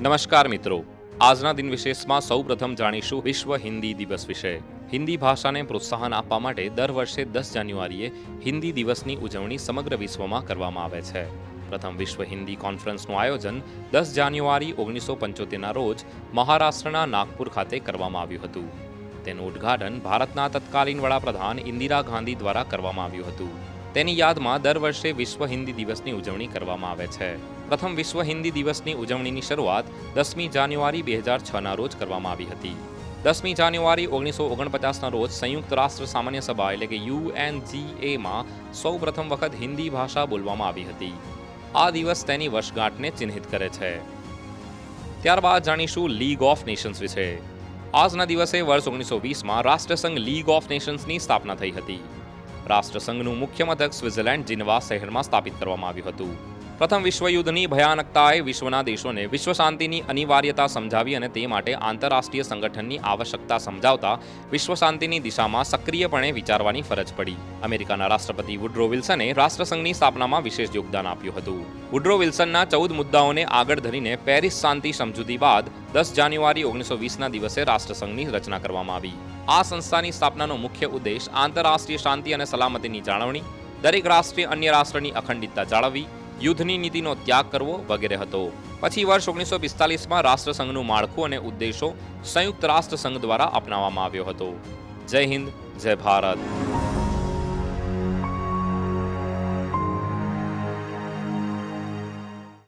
નમસ્કાર મિત્રો. આજના દિન વિશેષમાં સૌ પ્રથમ જાણીશું વિશ્વ હિન્દી દિવસ વિશે. હિન્દી ભાષાને પ્રોત્સાહન આપવા માટે દર વર્ષે દસ જાન્યુઆરીએ હિન્દી દિવસની ઉજવણી સમગ્ર વિશ્વમાં કરવામાં આવે છે. પ્રથમ વિશ્વ હિન્દી કોન્ફરન્સનું આયોજન દસ જાન્યુઆરી ઓગણીસો પંચોતેરના રોજ મહારાષ્ટ્રના નાગપુર ખાતે કરવામાં આવ્યું હતું. તેનું ઉદ્ઘાટન ભારતના તત્કાલીન વડાપ્રધાન ઇન્દિરા ગાંધી દ્વારા કરવામાં આવ્યું હતું. તેની યાદમાં દર વર્ષે વિશ્વ હિન્દી દિવસની ઉજવણી કરવામાં આવે છે. પ્રથમ વિશ્વ હિન્દી દિવસની ઉજવણીની શરૂઆત દસમી જાન્યુઆરી બે હજાર છના રોજ કરવામાં આવી હતી. દસમી જાન્યુઆરી ઓગણીસો ઓગણપચાસના રોજ સંયુક્ત રાષ્ટ્ર સામાન્ય સભા એટલે કે યુએનજીએમાં સૌ પ્રથમ વખત હિન્દી ભાષા બોલવામાં આવી હતી. આ દિવસ તેની વર્ષગાંઠને ચિહ્નિત કરે છે. ત્યારબાદ જાણીશું લીગ ઓફ નેશન્સ વિશે. આજના દિવસે વર્ષ ઓગણીસો વીસમાં રાષ્ટ્રસંઘ લીગ ઓફ નેશન્સની સ્થાપના થઈ હતી. રાષ્ટ્રસંઘનું મુખ્ય મથક સ્વિટ્ઝર્લેન્ડ, જીનવા શહેરમાં સ્થાપિત કરવામાં આવ્યું હતું. પ્રથમ વિશ્વયુદ્ધની ભયાનકતાએ વિશ્વના દેશોને વિશ્વ શાંતિની અનિવાર્યતા સમજાવી અને તે માટે આંતરરાષ્ટ્રીય સંગઠનની આવશ્યકતા સમજાવતા વિશ્વ શાંતિની દિશામાં સક્રિયપણે વિચારવાની ફરજ પડી. અમેરિકાના રાષ્ટ્રપતિ વુડ્રો વિલ્સને રાષ્ટ્રસંઘની સ્થાપનામાં વિશેષ યોગદાન આપ્યું હતું. વુડ્રો વિલ્સનના ચૌદ મુદ્દાઓને આગળ ધરીને પેરિસ શાંતિ સમજૂતી બાદ દસ જાન્યુઆરી ઓગણીસો વીસના દિવસે રાષ્ટ્રસંઘની રચના કરવામાં આવી. આ સંસ્થાની સ્થાપનાનો મુખ્ય ઉદ્દેશ આંતરરાષ્ટ્રીય શાંતિ અને સલામતીની જાળવણી, દરેક રાષ્ટ્રે અન્ય રાષ્ટ્રની અખંડિતતા જાળવવી, યુદ્ધની નીતિનો ત્યાગ કરવો વગેરે હતો. પછી વર્ષ ઓગણીસો પિસ્તાલીસમાં રાષ્ટ્રસંઘનું માળખું અને ઉદ્દેશો સંયુક્ત રાષ્ટ્રસંઘ દ્વારા અપનાવવામાં આવ્યો હતો. જય હિન્દ, જય ભારત.